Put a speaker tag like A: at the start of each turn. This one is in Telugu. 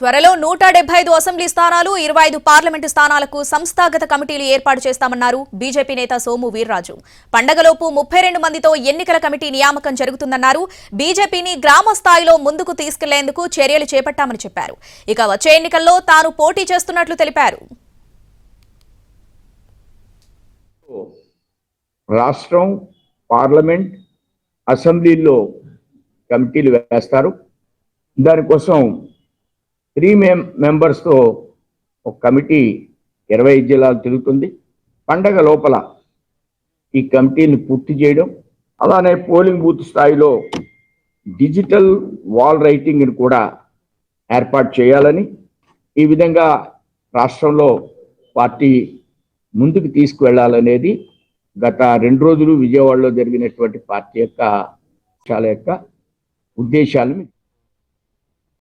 A: త్వరలో నూట డెబ్బై ఐదు అసెంబ్లీ స్థానాలు ఇరవై ఐదు పార్లమెంటు స్థానాలకు సంస్థాగత కమిటీలు ఏర్పాటు చేస్తామన్నారు బీజేపీ నేత సోము వీర్రాజు. పండగలోపు ముప్పై రెండు మందితో ఎన్నికల కమిటీ నియామకం జరుగుతుందన్నారు. బీజేపీని గ్రామ స్థాయిలో ముందుకు తీసుకెళ్ళేందుకు చర్యలు చేపట్టామని చెప్పారు. ఇక వచ్చే ఎన్నికల్లో తాను పోటీ చేస్తున్నట్లు తెలిపారు.
B: రాష్ట్రం పార్లమెంట్ అసెంబ్లీలో కమిటీలు వేస్తారు. దానికోసం త్రీ మెం మెంబర్స్తో ఒక కమిటీ ఇరవై ఐదు జిల్లాలు తిరుగుతుంది. పండగ లోపల ఈ కమిటీని పూర్తి చేయడం అలానే పోలింగ్ బూత్ స్థాయిలో డిజిటల్ వాల్ రైటింగ్ని కూడా ఏర్పాటు చేయాలని ఈ విధంగా రాష్ట్రంలో పార్టీ ముందుకు తీసుకువెళ్ళాలనేది గత రెండు రోజులు విజయవాడలో జరిగినటువంటి పార్టీ యొక్క చాలా యొక్క ఉద్దేశాలు.